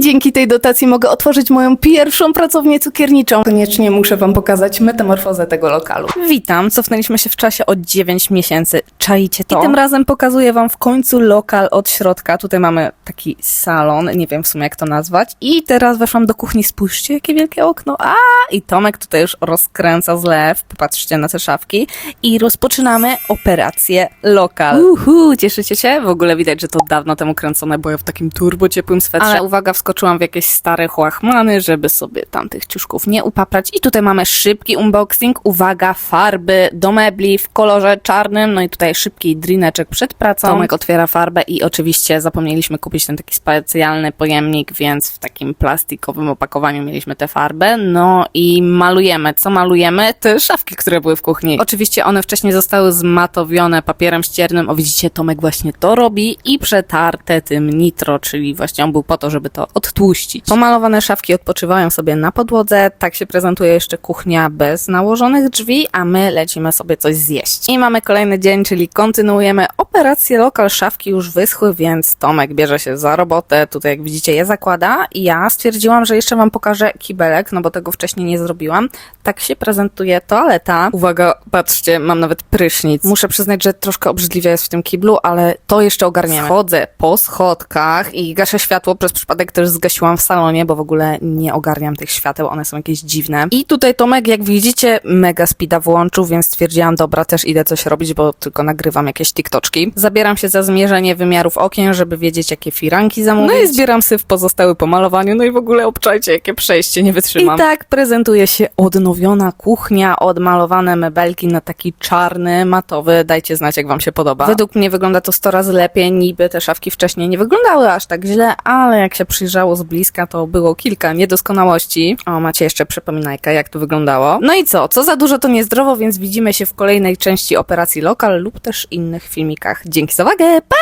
Dzięki tej dotacji mogę otworzyć moją pierwszą pracownię cukierniczą. Koniecznie muszę wam pokazać metamorfozę tego lokalu. Witam, cofnęliśmy się w czasie o 9 miesięcy. Czaicie to? I tym razem pokazuję wam w końcu lokal od środka. Tutaj mamy taki salon, nie wiem w sumie jak to nazwać. I teraz weszłam do kuchni, spójrzcie jakie wielkie okno. A i Tomek tutaj już rozkręca zlew. Popatrzcie na te szafki. I rozpoczynamy operację lokal. Uhu, cieszycie się? W ogóle widać, że to dawno temu kręcone, bo ja w takim turbo ciepłym swetrze. Ale uwaga, wskoczyłam w jakieś stare chłachmany, żeby sobie tamtych ciuszków nie upaprać. I tutaj mamy szybki unboxing. Uwaga, farby do mebli w kolorze czarnym. No i tutaj szybki drineczek przed pracą. Tomek otwiera farbę i oczywiście zapomnieliśmy kupić ten taki specjalny pojemnik, więc w takim plastikowym opakowaniu mieliśmy tę farbę. No i malujemy. Co malujemy? Te szafki, które były w kuchni. Oczywiście one wcześniej zostały zmatowione papierem ściernym. O widzicie, Tomek właśnie to robi i przetarte tym nitro, czyli właśnie on był po to, żeby to odtłuścić. Pomalowane szafki odpoczywają sobie na podłodze. Tak się prezentuje jeszcze kuchnia bez nałożonych drzwi, a my lecimy sobie coś zjeść. I mamy kolejny dzień, czyli kontynuujemy operację lokal. Szafki już wyschły, więc Tomek bierze się za robotę. Tutaj, jak widzicie, je zakłada. I ja stwierdziłam, że jeszcze wam pokażę kibelek, no bo tego wcześniej nie zrobiłam. Tak się prezentuje toaleta. Uwaga, patrzcie, mam nawet prysznic. Muszę przyznać, że troszkę obrzydliwie jest w tym kiblu, ale to jeszcze ogarniemy. Chodzę po schodkach i gaszę światło. Przez przypadek też zgasiłam w salonie, bo w ogóle nie ogarniam tych świateł, one są jakieś dziwne. I tutaj Tomek, jak widzicie, mega speeda włączył, więc stwierdziłam, dobra, też idę coś robić, bo tylko nagrywam jakieś TikToczki. Zabieram się za zmierzenie wymiarów okien, żeby wiedzieć, jakie firanki zamówić. No i zbieram syf pozostały po malowaniu, no i w ogóle obczajcie, jakie przejście, nie wytrzymam. I tak prezentuje się odnowiona kuchnia, odmalowane mebelki na taki czarny, matowy. Dajcie znać, jak wam się podoba. Według mnie wygląda to 100 razy lepiej, niby te szafki wcześniej nie wyglądały aż tak źle, ale jak się przyjrzało z bliska, to było kilka niedoskonałości. O, macie jeszcze przypominajkę, jak to wyglądało. No i co? Co za dużo, to niezdrowo, więc widzimy się w kolejnej części operacji lokal lub też innych filmikach. Dzięki za uwagę, pa!